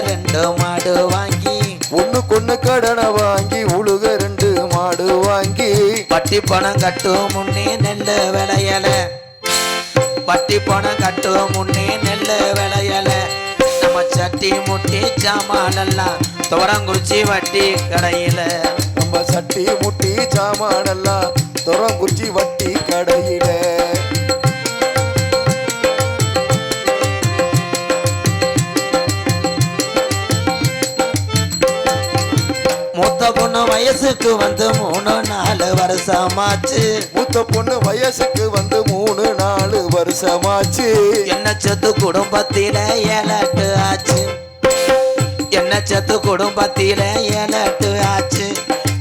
ரெண்டு மாடு வாங்கி. ஒண்ணு கொண்ணு கடனை வாங்கி உழுக ரெண்டு மாடு வாங்கி. வட்டி பணம் கட்டும் முன்னே நெல்லு விளையல. வட்டி பணம் கட்டும் முன்னே நெல்லு விளையல. நம்ம சட்டி முட்டி சாமானெல்லாம் துவரங்குறிச்சி வட்டி கடையில. நம்ம சட்டி முட்டி சாமானெல்லாம் துறங்குறிச்சி வட்டி கடையில. வயசுக்கு வந்து மூணு நாலு வருஷமாச்சு. மூத்த பொண்ணு வயசுக்கு வந்து மூணு நாலு வருஷமாச்சு. என்ன சத்து குடும்பத்தில ஏழட்டு ஆச்சு. என்ன சத்து குடும்பத்தில ஏழட்டு ஆச்சு.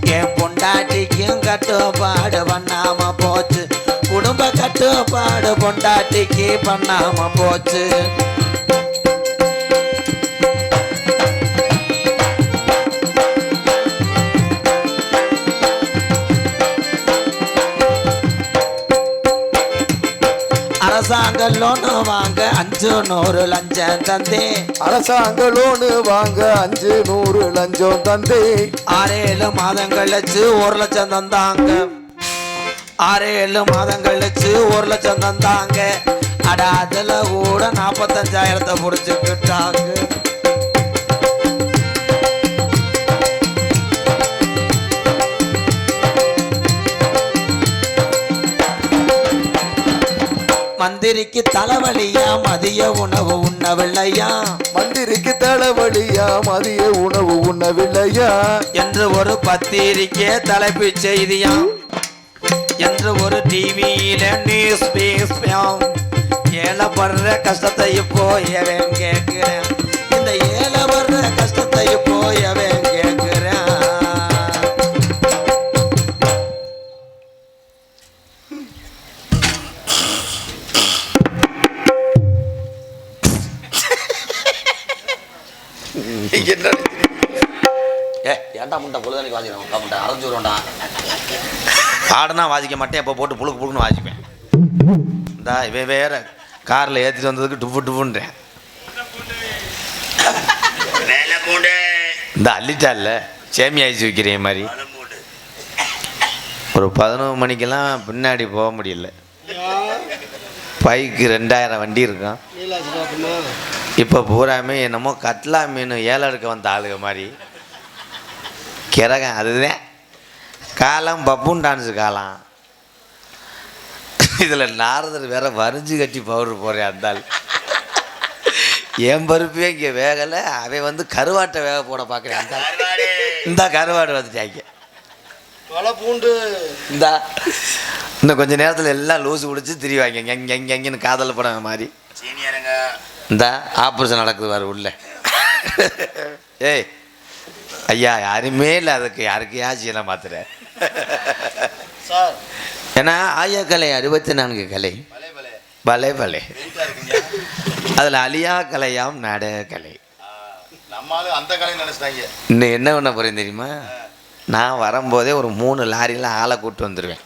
என் பொண்டாட்டிக்கும் கட்டுப்பாடு பண்ணாம போச்சு. குடும்ப கட்டுப்பாடு பொண்டாட்டிக்கு பண்ணாம போச்சு. அரசாங்க லோனு வாங்க அஞ்சு நூறு லஞ்சம் தந்தே. அரசாங்க லோனு வாங்க அஞ்சு நூறு லஞ்சம் தந்தே. ஆறு ஏழு மாதம் கழிச்சு ஒரு லட்சம் தந்தாங்க. ஆறு ஏழு மாதம் கழிச்சு ஒரு லட்சம் தந்தாங்க. அட அதுல கூட நாற்பத்தஞ்சாயிரத்தை புடிச்சுக்கிட்டாங்க. மந்திரிக்கு தலைவலியா? மதிய உணவு உண்ணவில்லையா? மந்திரிக்கு தலைவலியா? மதிய உணவு உண்ணவில்லையா? என்று ஒரு பத்திரிக்கை தலைப்பு செய்தியாம். என்று ஒரு டிவியில நியூஸ் பேசுவோம் ஏழப்படுற கஷ்டத்தை இப்போ எவன் கேட்கிறேன்? இந்த ஏழப்படுற கஷ்டத்தை இப்போ எவன் ஏ ஏன்டா முண்டை பொழுதனைக்கு வாசிக்கிறோம் கம்முண்டை அரைஞ்சு வரும்டா. ஆடுனா வாசிக்க மாட்டேன் எப்போ போட்டு புழுக்கு புழுக்குன்னு வாசிப்பேன். இந்தா இவன் வேற காரில் ஏற்றிட்டு வந்ததுக்கு டுப்பு டுப்புன்றேன் இந்த அள்ளிட்டால சேமி ஆயிடுச்சு வைக்கிறேன் மாதிரி. ஒரு பதினொரு மணிக்கெல்லாம் பின்னாடி போக முடியல. பைக்கு ரெண்டாயிரம் வண்டி இருக்கும். இப்போ பூராமே என்னமோ கட்லா மீன் ஏலம் எடுக்க வந்த ஆளுங்க மாதிரி. கிறகன் அதுதான் காலம் பப்புன் டான்ஸு காலம். இதில் நாரதர் வேற வரிஞ்சு கட்டி பவுடர் போகிறேன் அந்த ஆள். என் பருப்பே இங்கே வேகலை அவன் வந்து கருவாட்டை வேக போட பார்க்குறேன் அந்த. இந்த கருவாடு வந்துட்டாங்க. பல பூண்டு! இந்தா. இன்னும் கொஞ்ச நேரத்தில் எல்லாம் லூசு பிடிச்சி திரிவாங்க. எங்க எங்க எங்கன்னு காதல் படம் மாதிரி. சீனியருங்க. இந்த ஆப்ரேஷன் நடக்குது வர உள்ள. ஏய் ஐயா யாருமே இல்லை அதுக்கு யாருக்கு யாச்சியெல்லாம் மாத்துற? சார். ஏன்னா ஆயக்கலை அறுபத்தி நான்கு கலை. பலே பலே. அதில் அழியா கலையாம் நாடக கலை. இன்னும் என்ன பண்ண போகிறேன் தெரியுமா? நான் வரும்போதே ஒரு மூணு லாரியில் ஆளை கூப்பிட்டு வந்துடுவேன்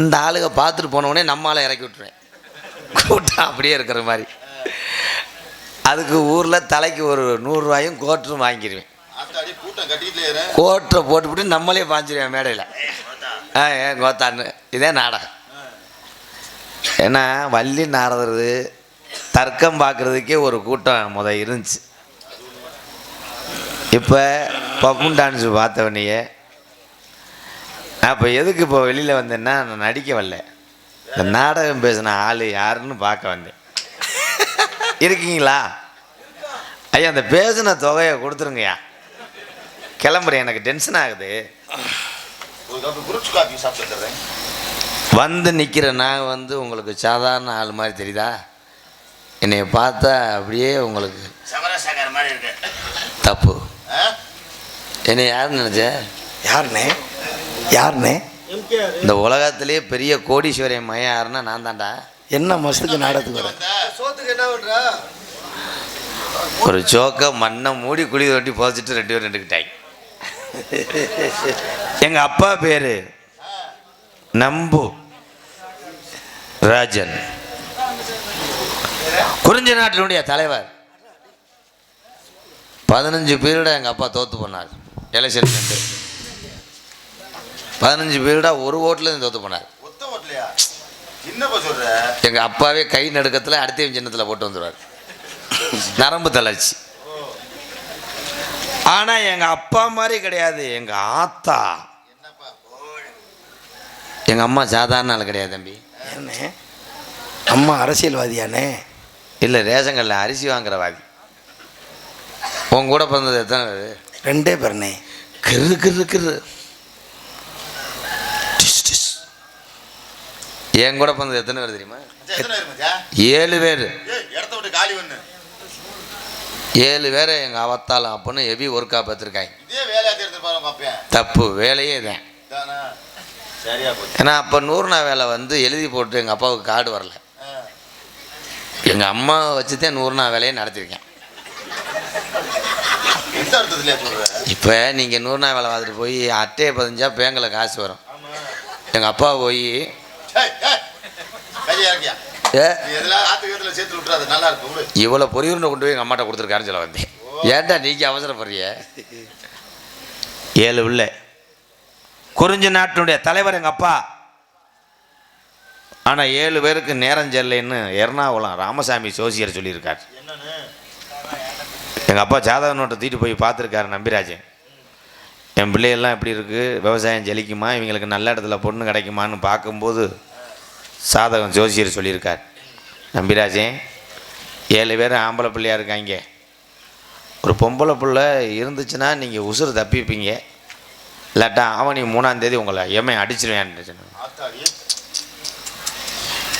இந்த ஆளுங்க பார்த்துட்டு போனவுடனே நம்ம ஆளை இறக்கி விட்டுருவேன். கூட்டம் அப்படியே இருக்கிற மாதிரி. அதுக்கு ஊரில் தலைக்கு ஒரு நூறுரூவாயும் கோட்டரும் வாங்கிடுவேன் கோட்டரை போட்டுவிட்டு நம்மளே பாஞ்சிருவேன் மேடையில். ஆ ஏன் கோத்தான்னு. இதே நாடகம். ஏன்னா வள்ளி நாரதது தர்க்கம் பார்க்குறதுக்கே ஒரு கூட்டம் முத இருந்துச்சு. இப்போ பப்புன் டான்ஸ் பார்த்தவனையே நான் இப்போ எதுக்கு இப்போ வெளியில் வந்தேன்னா நான் நடிக்க வரல. இந்த நாடகம் பேசின ஆள் யாருன்னு பார்க்க வந்தேன். இருக்கீங்களா? ஐயா அந்த பேசின தொகையை கொடுத்துருங்கய்யா. கிளம்புறேன் எனக்கு டென்ஷன் ஆகுது. வந்து நிற்கிற நான் வந்து உங்களுக்கு சாதாரண ஆள் மாதிரி தெரியுதா? என்னைய பார்த்தா அப்படியே உங்களுக்கு தப்பு? என்னை யாருன்னு நினச்ச? யாருண்ணே யாருண்ணே இந்த உலகத்திலேயே பெரிய கோடீஸ்வரன் மையம் யாருன்னா நான் தான்டா. என்ன மஸ்துக்கு நாடகத்துக்கு வர? சோத்துக்கு என்ன பண்ற? ஒரு சோக்க மண்ணை மூடி குழி தொட்டி புதைச்சிட்டு ரெண்டு பேரும் நின்றுக்கிட்டாங்க. எங்கள் அப்பா பேர் நம்பு ராஜன். குறிஞ்சி நாட்டினுடைய தலைவர். பதினஞ்சு பீரியடாக எங்கள் அப்பா தோற்று போனார். எலெக்ஷன் பதினஞ்சு பீரியடாக ஒரு ஓட்டில் தோற்று போனார். எங்கள் அப்பாவே கை நடுக்கத்தில் அடுத்த சின்னத்தில் போட்டு வந்துடுவார் நரம்பு தளர்ச்சி. ஆனால் எங்கள் அப்பா மாதிரி கிடையாது. எங்கள் ஆத்தா. என்னப்பா எங்கள் அம்மா சாதாரண ஆள் கிடையாது தம்பி. அம்மா அரசியல்வாதியானே? இல்லை ரேஷன் கடையில் அரிசி வாங்குறவாதி உன் கூட பிறந்தது எத்தனை பேர்? ரெண்டே பேர்ண்ணே கிரு கிரு கிரு. என் கூட பிறந்தது எத்தனை பேர் தெரியுமா? ஏழு பேர். ஏய் இடத்த விட்டு காலி பண்ணு. ஏழு பேரை எங்கள் அவத்தாலும் அப்பன்னு ஹெவி ஒர்க்காக பார்த்துருக்காங்க. தப்பு வேலையே தான் தானா சரியா போச்சு. ஏன்னா அப்போ நூறுனா வேலை வந்து எழுதி போட்டு எங்கள் அப்பாவுக்கு கார்டு வரல. எங்கள் அம்மாவை வச்சு தான் நூறுனா வேலையை நடத்திருக்கேன். இப்போ நீங்கள் நூறுனா வேலை பார்த்துட்டு போய் அட்டையை பதிஞ்சா பேங்கில் காசு வரும். ஆமா. எங்கள் அப்பா போய் ஏய், ஏய், கையை இறக்கியா? ஏ. நீ எதெல்லாம் ஆத்து வீட்டுல சேர்த்து விட்டுறாது நல்லா இருக்கும் விடு. இவ்வளோ பொரியுருண்டை கொண்டு போய் எங்கள் அம்மாட்ட கொடுத்துருக்காருன்னு சொல்ல வந்தேன் ஏன்டா நீங்கள் அவசரப்படுறிய? ஏழு உள்ள. குறிஞ்சி நாட்டினுடைய தலைவர் எங்கள் அப்பா. ஆனால் ஏழு பேருக்கு நேரம் செல்லைன்னு எர்ணாகுளம் ராமசாமி ஜோசியர் சொல்லியிருக்கார். என்னன்னு? எங்கள் அப்பா ஜாதக நோட்டை தூக்கிட்டு போய் பார்த்துருக்காரு நம்பிராஜன். என் பிள்ளைகள்லாம் எப்படி இருக்குது விவசாயம் ஜெலிக்குமா? இவங்களுக்கு நல்ல இடத்துல பொண்ணு கிடைக்குமான்னு பார்க்கும்போது சாதகம் ஜோசியர் சொல்லியிருக்கார். நம்பிராஜன் ஏழு பேர் ஆம்பளை பிள்ளையா இருக்காங்க. ஒரு பொம்பளை பிள்ளை இருந்துச்சுன்னா நீங்கள் உசுறு தப்பிப்பீங்க. இல்லாட்டா ஆவணி மூணாம் தேதி உங்களை எம்ஐ அடிச்சிருவேன்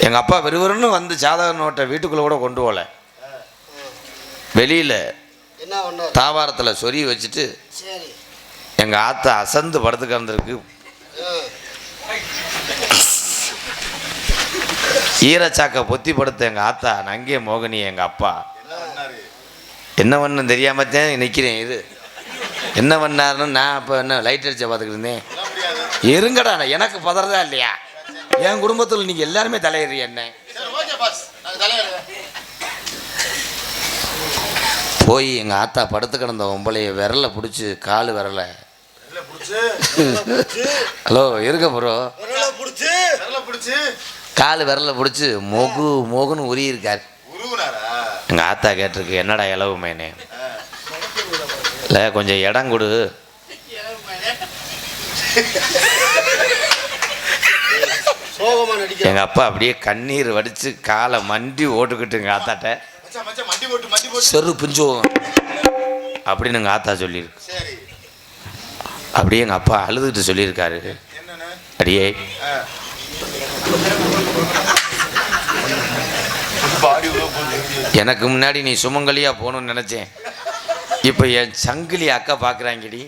எங்கள் அப்பா விறுவிறுன்னு வந்து ஜாதக நோட்டை வீட்டுக்குள்ளே கூட கொண்டு போகல. வெளியில் தாவாரத்தில் சொறி வச்சுட்டு சரி. எங்கள் ஆத்தா அசந்து படுத்து கிடந்திருக்கு. ஈரச்சாக்கை பொத்தி படுத்த எங்கள் ஆத்தா நங்கே மோகினி எங்கள் அப்பா. என்ன பண்ணு தெரியாம தான் நிற்கிறேன் இது. என்ன பண்ணாருன்னு நான் அப்போ என்ன லைட் அடிச்ச பார்த்துக்கிட்டு இருந்தேன். இருங்கடா நான் எனக்கு பதறதா இல்லையா? என் குடும்பத்தில் நீங்கள் எல்லாருமே தலையிடுறீ என்ன? போய் எங்கள் ஆத்தா படுத்து கிடந்த ஒம்பளைய விரலை பிடிச்சி கால் விரலை ஹலோ இருக்க ப்ரோ விரல பிடிச்சு. விரல பிடிச்சு. கால் விரலை பிடிச்சி மொகு மொகுன்னு உரி இருக்கார் எங்கள் ஆத்தா கேட்டிருக்கு என்னடா இலவு மேனே இல்லை கொஞ்சம் இடம் கொடு. எங்கள் அப்பா அப்படியே கண்ணீர் வடித்து காலை மண்டி ஓட்டுக்கிட்டு எங்கள் ஆத்தாட்ட. மச்சான் மச்சான் மண்டி போட்டு மண்டி போட்டு. செரு பிஞ்சுவோம் அப்படின்னு எங்கள் ஆத்தா சொல்லியிருக்கு. சரி. அப்படியே எங்கள் அப்பா அழுதுகிட்டு சொல்லியிருக்காரு. அடியே. எனக்கு முன்னாடி நீ சுமங்கலியாக போகணும்னு நினச்சேன். இப்போ என் சங்கிலி அக்கா பார்க்குறாங்கடி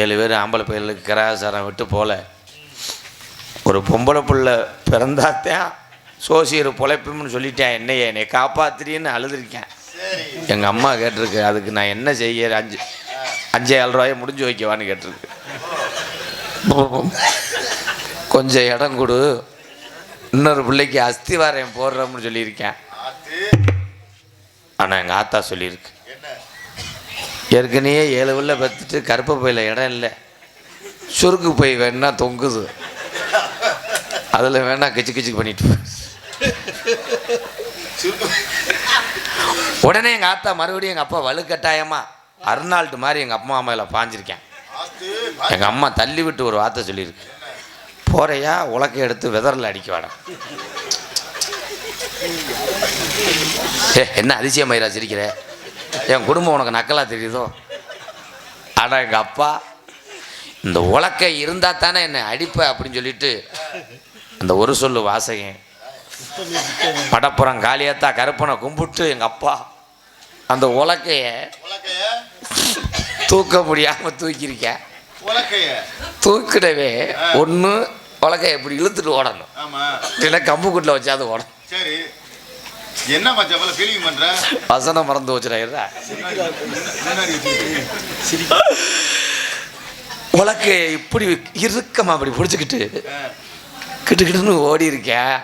ஏழு பேர் ஆம்பளை பையலுக்கு கராசாரம் விட்டு போல. ஒரு பொம்பளை புள்ள பிறந்தாத்தான் சோசியர் பொழைப்பும்னு சொல்லிட்டேன். என்னைய என்னை காப்பாத்துறீன்னு அழுதுருக்கேன். எங்கள் அம்மா கேட்டிருக்கு அதுக்கு நான் என்ன செய்ய அஞ்சு அஞ்சே ஏழு ரூபாயை முடிஞ்சு வைக்கவான்னு கேட்டிருக்கு. கொஞ்சம் இடம் கொடு. இன்னொரு பிள்ளைக்கு அஸ்திவாரம் போடுறோம்னு சொல்லியிருக்கேன். ஆனால் எங்கள் ஆத்தா சொல்லியிருக்கு. ஏற்கனவே ஏழு உள்ள பத்துட்டு கருப்பு பையில் இடம் இல்லை. சுருக்கு பை வேணா தொங்குது. அதில் வேணா கிச்சு கிச்சு பண்ணிட்டு உடனே எங்கள் ஆத்தா மறுபடியும் எங்கள் அப்பா வலுக்கட்டாயமா அர்னால்டு மாதிரி எங்கள் அம்மா அம்மையில் பாஞ்சிருக்கேன். எங்கள் அம்மா தள்ளி விட்டு ஒரு வார்த்தை சொல்லியிருக்கு. போறையா உலக்கை எடுத்து வெதரில் அடிக்க வாடா. என்ன அதிசயம் மயிரா சிரிக்கிற? என் குடும்பம் உனக்கு நக்கலாக தெரியுதோ? ஆனால் எங்கள் அப்பா இந்த உலக்கை இருந்தால் தானே என்னை அடிப்ப அப்படின்னு சொல்லிட்டு அந்த ஒரு சொல்லு வாசகன். படப்புறம் காளியாத்தா கருப்பனை கும்பிட்டு எங்கள் அப்பா அந்த உலக்கைய தூக்க முடியாமல் தூக்கியிருக்கேன் தூக்கிடவே ஒன்று உலக்கைய இப்படி இழுத்துட்டு ஓடணும். இல்லைன்னா கம்பு கூட்டில் வச்சாது ஓடணும் சரி. என்ன வசனம் மறந்து வச்சுக்கிட்டு. உலக்கைய இப்படி இறுக்கமாக அப்படி பிடிச்சிக்கிட்டு கிட்டு கிட்டுன்னு ஓடி இருக்கேன்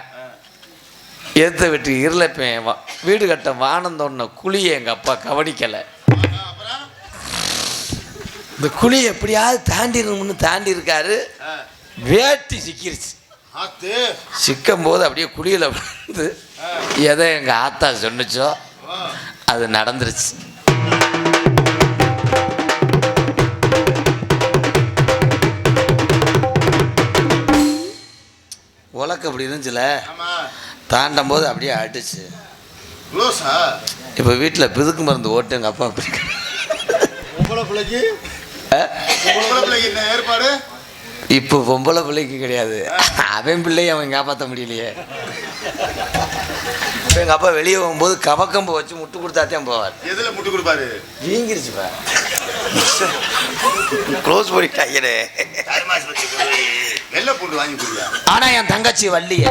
ஏத்த விட்டு இருளப்பேன்? வா- வீடு கட்ட வானந்தோன்ன குழியை எங்கள் அப்பா கவனிக்கலை. இந்த குழியை எப்படியாவது தாண்டிடணும்னு தாண்டி இருக்காரு. வேட்டி சிக்கிருச்சு. ஆத்து. சிக்கும் போது அப்படியே குழியில் வந்து எதை எங்கள் ஆத்தா சொன்னுச்சோ. அது நடந்துருச்சு. உலக்கு அப்படி இருந்துச்சுல? ஆமா. தாண்டும் போது அப்படியே அடிச்சு. இப்போ வீட்டில் பிதுக்கு மருந்து ஓட்டு எங்கள் அப்பா அப்படி ஏற்பாடு? இப்போ பொம்பளை பிள்ளைக்கு கிடையாது. அவன் பிள்ளையை அவன் காப்பாற்ற முடியலையே. இப்போ எங்கள் அப்பா வெளியே போகும்போது கவக்கம்பு வச்சு முட்டு கொடுத்தாத்தான் போவார். எதுல முட்டு கொடுப்பாரு? வீங்கிருச்சுப்பா க்ளோஸ் பண்ணிட்டாங்கடே வெள்ளை பூண்டு வாங்கி ஆனால் என் தங்கச்சி வள்ளிய.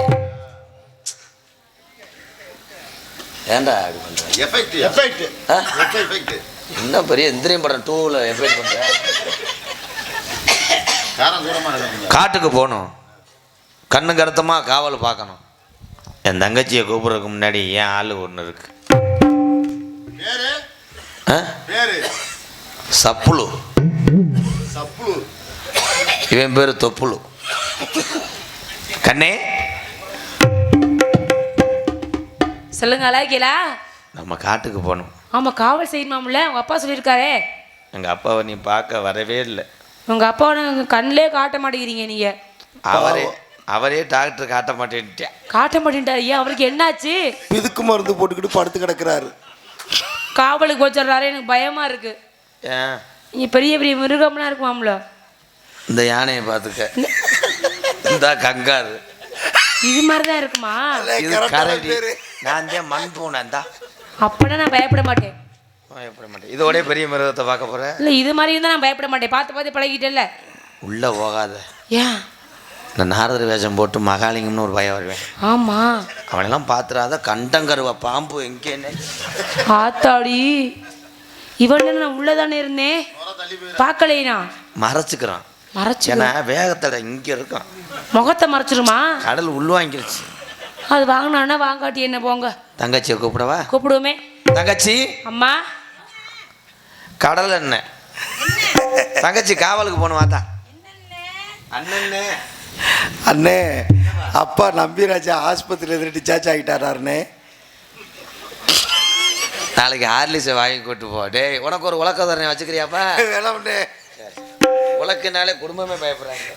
ஏன்டா அப்படி பண்ணுற எஃபெக்ட் எஃபெக்ட்? எஃபெக்ட் என்ன பெரிய இந்திரியம் படம் டூவில் எஃபெக்ட் பண்ணுற காரம் தூரமா இருக்காங்க காட்டுக்கு போகணும். கண்ணு கருத்தமாக காவல் பார்க்கணும். என் தங்கச்சியை கூப்பிட்றதுக்கு முன்னாடி என் ஆள் ஒன்று இருக்கு? பேரு? ஆ? பேரு? சப்புளு. சப்புளு. இவன் பேர் தொப்புளு. கண்ணே? சொல்லுங்க அழகிலா நம்ம காட்டுக்கு போகணும். ஆமா காவல் செய்யணுமாம்ல உங்க அப்பா சொல்லியிருக்காரே. எங்கள் அப்பாவை நீ பார்க்க வரவே இல்லை. உங்க அப்பாவை கண்ணிலே காட்ட மாட்டேங்கிறீங்க நீங்க. அவரே அவரே டாக்டர் காட்ட மாட்டேன்ட்டேன் காட்ட மாட்டேன்ட்டாரு. ஏன் அவருக்கு என்னாச்சு? பிதுக்கு மருந்து போட்டுக்கிட்டு படுத்து கிடக்குறாரு. காவலுக்கு வச்சிடுறாரு எனக்கு பயமா இருக்கு. ஏன்? இங்க பெரிய பெரிய மிருகம்லாம் இருக்குமாம்ல இந்த யானையை பார்த்துக்க. இந்த கங்காரு. இது மாதிரி தான் இருக்குமா இது கரடி. நான் தான் மண் பூனை தான் அப்பனா நான் பயப்பட மாட்டேன். பயப்பட மாட்டேன். இதோட பெரிய மிருகத்தை பார்க்க போகிறேன் இல்ல இது மாதிரி இருந்தா நான் பயப்பட மாட்டேன். பார்த்து பார்த்து பழகிட்டேல்ல உள்ளே போகாத. ஏன்? இந்த நாரதர் வேஷம் போட்டு மகாலிங்கம்னு ஒரு பயம் வருவேன். ஆமா. அவனெல்லாம் பார்த்துறாத கண்டங்கருவ பாம்பு எங்கேன்னு ஆத்தாடி. இவன் நான் உள்ளதானே இருந்தேன்? பார்க்கலைனா மறைச்சிக்கிறான். மறைச்சு ஏன்னா வேகத்தடை இங்கே இருக்கான். முகத்தை மறைச்சிருமா? கடல் உள்வாங்கிருச்சு. அது வாங்கினான்னா வாங்காட்டி என்ன போங்க? தங்கச்சியை கூப்பிடவா? கூப்பிடுவோமே. தங்கச்சி? அம்மா. கடல் என்ன தங்கச்சி காவலுக்கு போகணும் வாத்தா. அண்ணன்னே அண்ணே அப்பா நம்பிராஜா ஆஸ்பத்திரியில் திருட்டு சாச்சு ஆகிட்டாராருண்ணே நாளைக்கு ஹார்லிஸை வாங்கி கூட்டு போ. டேய் உனக்கு ஒரு உலக்கதரனை வச்சுக்கிறியாப்பா? வேணாம்ண்ணே உலக்கினாலே குடும்பமே பயப்படுறாங்க.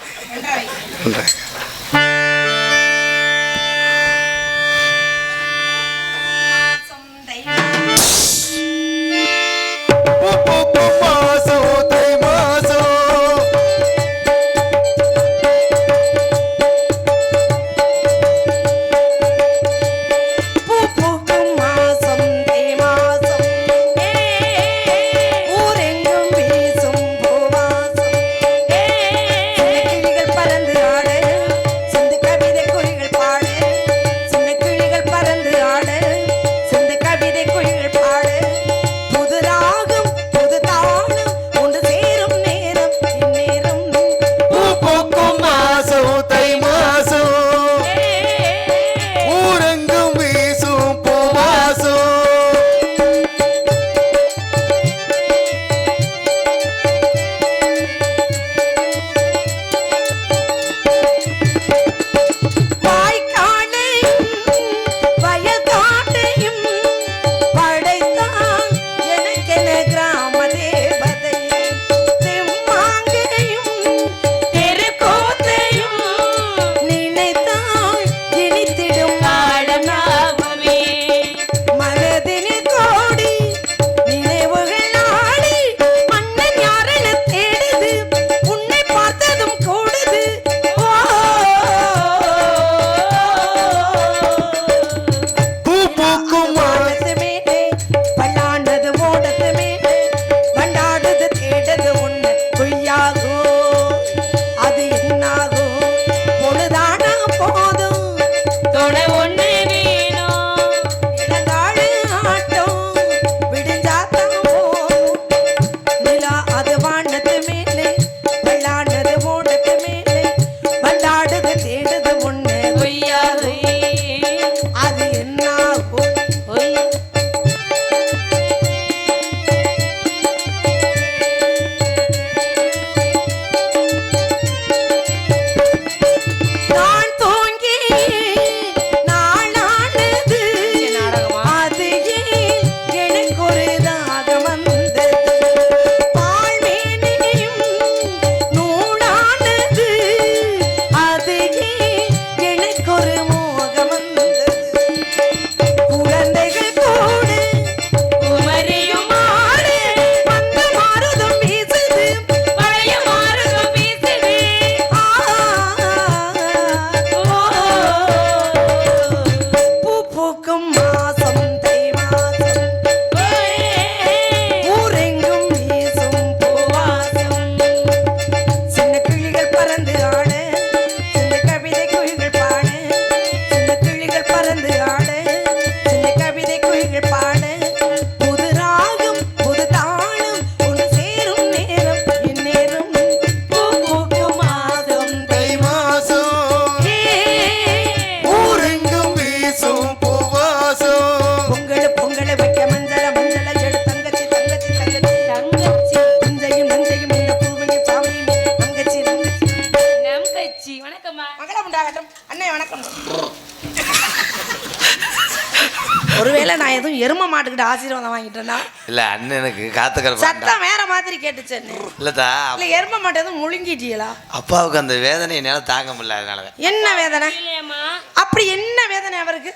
வேண்டாம். சத்தம் வேற மாதிரி கேட்டுச்சு இல்லதா இல்ல எரும மாட்டு எதுவும் முழுங்கிட்டீங்களா அப்பாவுக்கு அந்த வேதனை என்னால தாங்க முடியல அதனாலதான் என்ன வேதனை? இல்லையம்மா. அப்படி என்ன வேதனை அவருக்கு?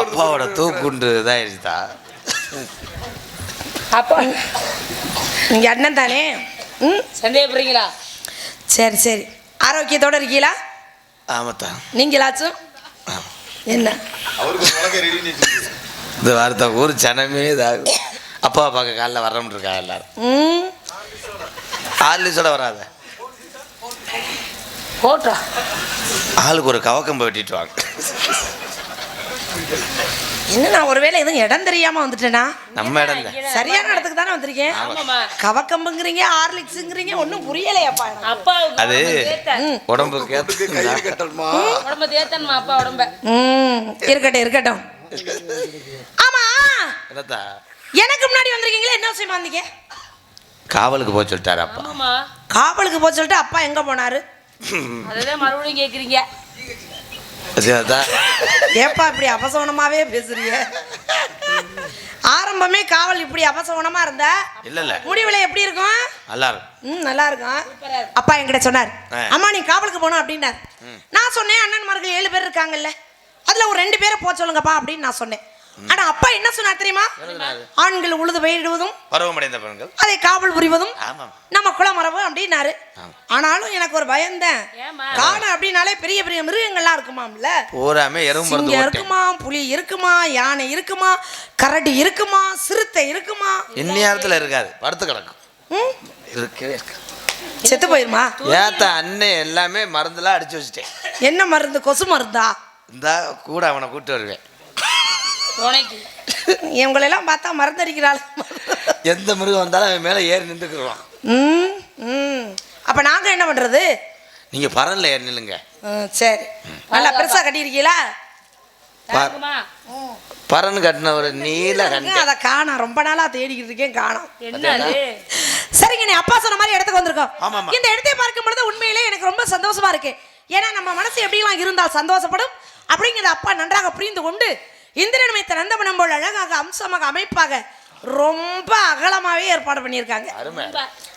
அப்பாவோட தூக்குண்டு இதாயிடுச்சுதா அப்பா நீங்க அண்ணன் தானே? ம்? சந்தேகப்படுறீங்களா? சரி சரி. ஆரோக்கியத்தோட இருக்கீங்களா ஆமாத்தா. நீங்களாச்சும்? என்ன? அவருக்கு உலக ரெடி இந்த வார்த்தை ஊர் சனமே இதாகும் அப்பா பார்க்க காலைல வரணும் இருக்கா எல்லாரும்? ம். ஆறுலேசோட வராத. போட்டா ஆளுக்கு ஒரு கவக்கம்பு வெட்டிட்டு வாங்க. என்ன நான் ஒருவேளை எதுவும் இடம் தெரியாம வந்துட்டேனா? நம்ம இடம் சரியான இடத்துக்கு தானே வந்திருக்கேன். கவக்கம்புங்கிறீங்க ஹார்லிக்ஸுங்கிறீங்க ஒன்றும் புரியலையாப்பா. அப்பாவுக்கு அது உடம்பு கட்டணுமா? உடம்பு தேத்தன்மா அப்பா உடம்ப? ம் இருக்கட்டும் இருக்கட்டும். ஆமா. என்னத்தா? எனக்கு முன்னாடி வந்திருக்கீங்களே என்ன விஷயமா வந்தீங்க? காவலுக்கு போக சொல்லிட்டாரு அப்பா. காவலுக்கு போக சொல்லிட்டு அப்பா எங்க போனாரு? அதுதான் மறுபடியும் கேட்குறீங்க சரியாத்தா ஏப்பா இப்படி அபசவனமாவே பேசுறீங்க? ஆரம்பமே காவல் இப்படி அபசவனமா இருந்தா? இல்ல இல்ல. முடிவுல எப்படி இருக்கும்? நல்லா இருக்கும். ம் நல்லா இருக்கும். அப்பா என்கிட்ட சொன்னார். அம்மா நீ காவலுக்கு போகணும் அப்படின்னார். நான் சொன்னேன் அண்ணன்மார்கள் ஏழு பேர் இருக்காங்கல்ல. அதுல ஒரு ரெண்டு பேரை போக சொல்லுங்கப்பா அப்படின்னு நான் சொன்னேன். ஆனா அப்பா என்ன சொன்னார் தெரியுமா? ஆண்கள் உழுது பயிரிடுவதும் பருவமடைந்த பெண்கள் அதை காவல் புரிவதும் நம்ம குலமரபு அப்படின்னாரு. ஆனாலும் எனக்கு ஒரு பயம்தான் ஏம்மா? காணம் அப்படின்னாலே பெரிய பெரிய மிருகங்கள்லாம் இருக்குமாம்ல? பூராமே எறும்பு இருக்குமா? புலி இருக்குமா? யானை இருக்குமா? கரடி இருக்குமா? சிறுத்தை இருக்குமா? இந்நேரத்தில் இருக்காது. படுத்து கிடக்கும்? இருக்கவே இருக்கு செத்து போயிருமா? ஏத்த அண்ணன் எல்லாமே மருந்தெல்லாம் அடிச்சு வச்சுட்டேன். என்ன மருந்து? கொசு மருந்தா? இந்தா கூட அவனை கூட்டு வருவேன். இவங்களெல்லாம் பார்த்தா மருந்தடிக்கிறாள் எந்த மிருகம் வந்தாலும் அவன் மேலே ஏறி நின்றுக்குருவான் ம் ம். அப்போ நாங்கள் என்ன பண்ணுறது நீங்க பரன்ல ஏறி நில்லுங்க. ம் சரி. நல்லா பெருசாக கட்டியிருக்கீங்களா தாங்குமா. பரன் கட்டின ஒரு நீல கண்டை அதை காணோம். ரொம்ப நாளாக தேடிக்கிட்டு இருக்கேன் காணோம். என்னது சரிங்க நீ அப்பா சொன்ன மாதிரி இடத்துக்கு வந்திருக்கோம். இந்த இடத்தை பார்க்கும் பொழுது உண்மையிலே எனக்கு ரொம்ப சந்தோஷமா இருக்கு. ஏன்னா நம்ம மனசு எப்படிலாம் இருந்தால் சந்தோஷப்படும்? அப்படிங்கிறத அப்பா நன்றாக புரிந்து கொண்டு இந்திரன் வைத்த நந்தவனம் போல் அழகாக அம்சமாக அமைப்பாக ரொம்ப அகலமாகவே ஏற்பாடு பண்ணியிருக்காங்க. அருமை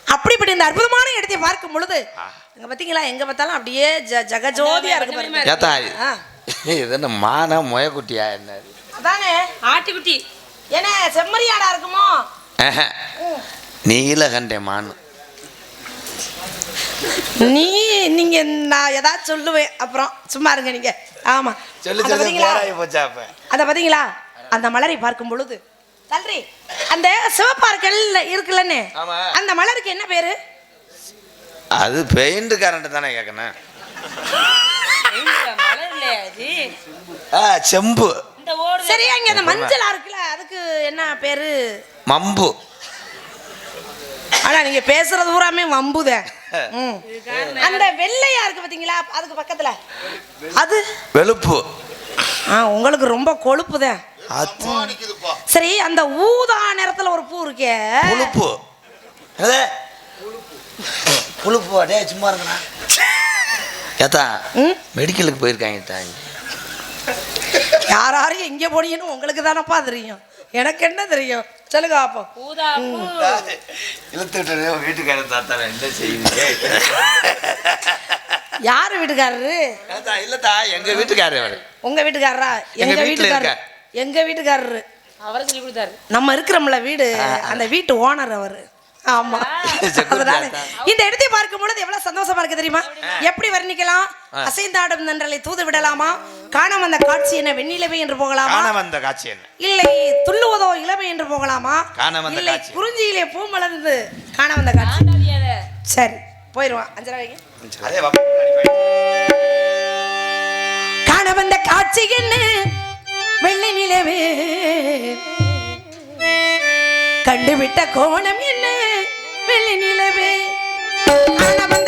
அப்படிப்பட்ட இந்த அற்புதமான இடத்தை பார்க்கும் பொழுது இங்க பாத்தீங்களா எங்க பார்த்தாலும் அப்படியே ஜ ஜகஜோதியா இருக்கு. இது என்ன மானா முயக்குட்டியா என்ன? அதானே ஆட்டுக்குட்டி. என்ன செம்மறியாடா இருக்குமோ? ஆஹா. நீல கண்டை மான். நீ நீங்க நான் ஏதாச்சும் சொல்லுவேன் அப்புறம் சும்மா இருங்க நீங்க. ஆமா. சொல்லு சொல்லு போச்சா அப்ப? அத பாத்தீங்களா? அந்த மலரை பார்க்கும் பொழுது தல்றி அந்த சிவப்பார்கள் இருக்குல்லன்னு? ஆமா. அந்த மலருக்கு என்ன பேரு? அது பெயிண்ட் கரண்ட் தானே கேட்கணும் செம்பு. இந்த ஓடு சரியா இங்க அந்த மஞ்சளா இருக்குல்ல அதுக்கு என்ன பேரு? மம்பு. ஆனா நீங்க பேசுறது பூராமே வம்புதே. அந்த வெள்ளையா இருக்கு பாத்தீங்களா? அதுக்கு பக்கத்துல. அது? வெளுப்பு. ஆ உங்களுக்கு ரொம்ப கொழுப்புதே. அது. நிக்குதுப்பா சரி அந்த ஊதா நிறத்துல ஒரு பூ இருக்கே. புழுப்பு. புழுப்பு. டே சும்மா இருக்கா ஏத்தா ம்? மெடிக்கலுக்கு போயிருக்காங்க தாங்க யார் யாரும் எங்க போனீங்கன்னு உங்களுக்கு தானப்பா தெரியும். எனக்கு என்ன தெரியும்? சொல்லுங்க அப்போ ஊதா பூ இழுத்து விட்டு வீட்டுக்காரர் தாத்தா என்ன செய்யுங்க யாரு வீட்டுக்காரரு? இல்லத்தா எங்க வீட்டுக்காரர் அவரு. உங்க வீட்டுக்காரரா? எங்க வீட்டுக்காரர். எங்க வீட்டுக்காரரு? அவரை சொல்லி கொடுத்தாரு. நம்ம இருக்கிறோம்ல வீடு அந்த வீட்டு ஓனர் அவரு. ஆமா. அதனால. இந்த இடத்தை பார்க்கும் பொழுது எவ்வளவு சந்தோஷமா இருக்கு தெரியுமா? எப்படி வர்ணிக்கலாம்? அசைந்தாடும் நன்றலை தூது விடலாமா? காண வந்த காட்சி என்ன? வெண்ணிலவை என்று போகலாமா? காண வந்த காட்சி என்ன? இல்லை துள்ளுவதோ இளமை என்று போகலாமா? காண வந்த இல்லை காட்சி. குறிஞ்சியிலே பூ மலர்ந்து காண வந்த காட்சி சரி போயிடுவான் அஞ்சரை வைங்க. அதே வா- காண வந்த காட்சி என்ன? வெள்ளை நிலவே. கண்டுவிட்ட கோணம் என்ன? நிலவே. காண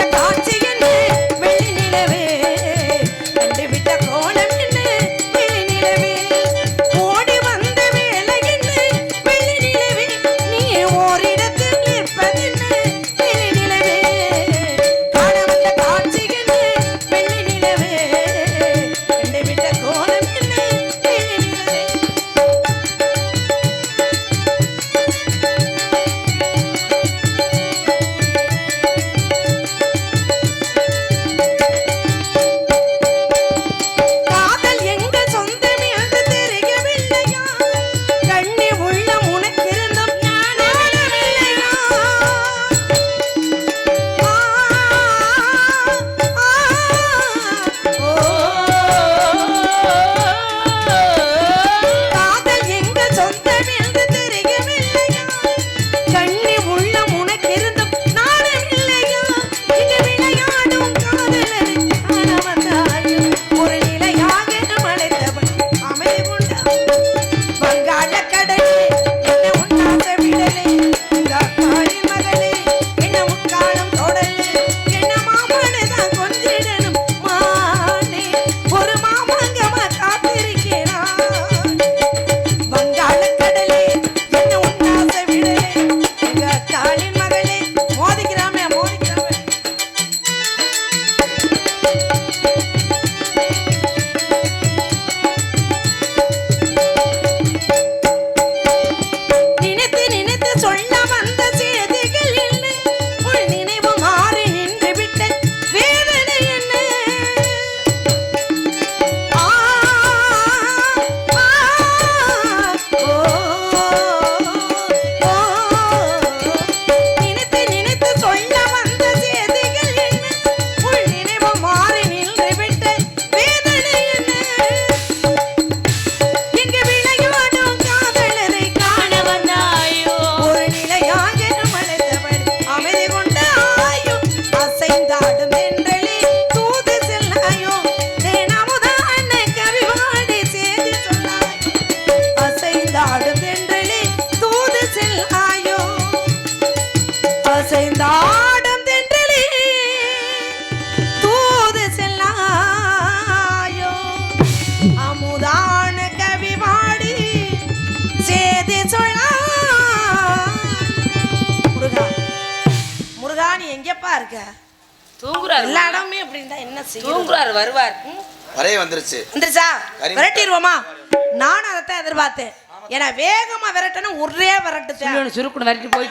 வந்துருச்சு. வந்துருச்சா? விரட்டிடுவோமா நானும் அதைத்தான் எதிர்பார்த்தேன். ஏன்னா வேகமா விரட்டணும் ஒரே விரட்டுத்தேன் சுருக்குன்னு வரட்டு போய்.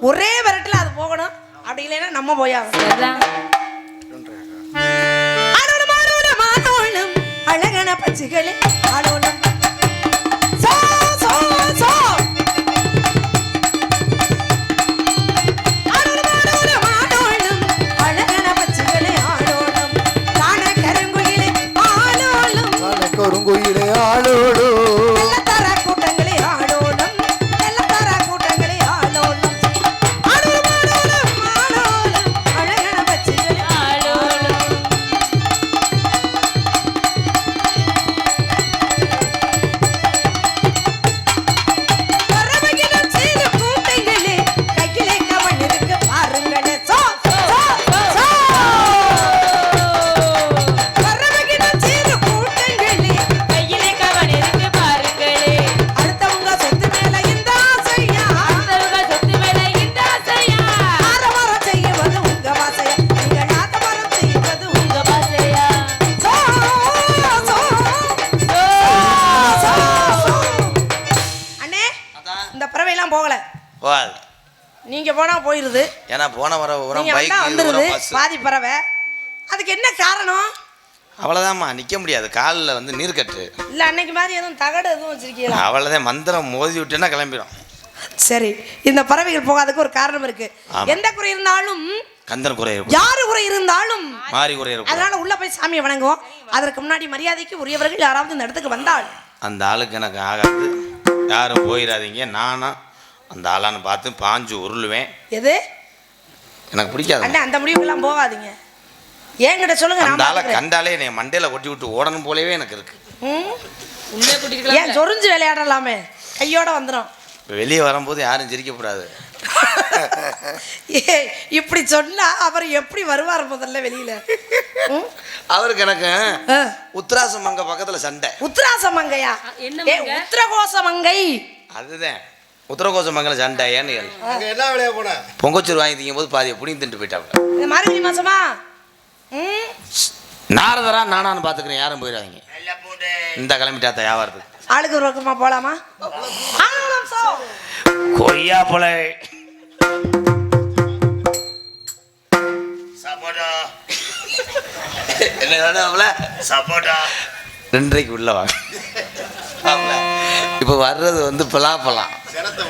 ஒரே விரட்டுல அது போகணும். அப்படி இல்லைன்னா நம்ம ஆடோடும் அழகான பச்சைகளே ஆடோடும் சோ, சோ, சோ. போனா போயிருது. ஏன்னா போன வர உரம் பைக் வந்துருது பாதி பறவை. அதுக்கு என்ன காரணம்? அவ்வளோதாம்மா நிற்க முடியாது. காலில் வந்து நீர் கட்டு இல்ல அன்னைக்கு மாதிரி எதுவும் தகடு எதுவும் வச்சிருக்கீங்களா? அவ்வளோதான் மந்திரம் மோதி விட்டேன்னா கிளம்பிடும் சரி இந்த பறவைகள் போகாததுக்கு ஒரு காரணம் இருக்கு. எந்த குறை இருந்தாலும் கந்தன் குறை இருக்கும். யாரு குறை இருந்தாலும் மாறி குறை இருக்கும். அதனால உள்ள போய் சாமியை வணங்குவோம். அதற்கு முன்னாடி மரியாதைக்கு உரியவர்கள் யாராவது இந்த இடத்துக்கு வந்தால். அந்த ஆளுக்கு எனக்கு ஆகாது. யாரும் போயிடாதீங்க. நானும் அந்த ஆளான்னு பார்த்து பாஞ்சு உருளுவேன். எது? எனக்கு பிடிக்காது அண்ணே அந்த முடிவுக்கெல்லாம் போகாதீங்க. என்கிட்ட சொல்லுங்க அந்த ஆளை. கண்டாலே என்னை மண்டையில கொட்டி விட்டு ஓடணும் போலவே எனக்கு இருக்கு. ம்? உள்ளே கூட்டிட்டு ஏன் சொரிஞ்சு விளையாடலாமே? கையோட வந்துடும் வெளியே வரும்போது யாரும் சிரிக்கக்கூடாது. ஏய், இப்படி சொன்னா அவர் எப்படி வருவார் முதல்ல வெளியில? அவருக்கு எனக்கு. உத்தராச மங்க பக்கத்துல சண்டை. உத்தராச மங்கையா? என்ன ஏ? உத்தரகோச மங்கை. அதுதான். உத்தரகோச மங்கல சண்டை ஏன்னு அங்க என்ன வேலையா போன? பொங்கச்சூர் வாங்கி திங்கும் போது பாதியை புடிங்கி தின்ட்டு போயிட்டாங்க இது மார்கழி மாசமா? ம்? நாரதரா நானான்னு பார்த்துக்கிறேன் யாரும் போயிடாதீங்க. இந்த கிளம்பிட்டாத்த வியாபாரத்துக்கு. ஆளுக்கு ஒரு பக்கமா போலாமா. கொய்யா போல என்ன சப்போட்டா. ரெண்டரைக்கு உள்ள வாங்க. இப்போ வர்றது வந்து பலாப்பழம். சினத்த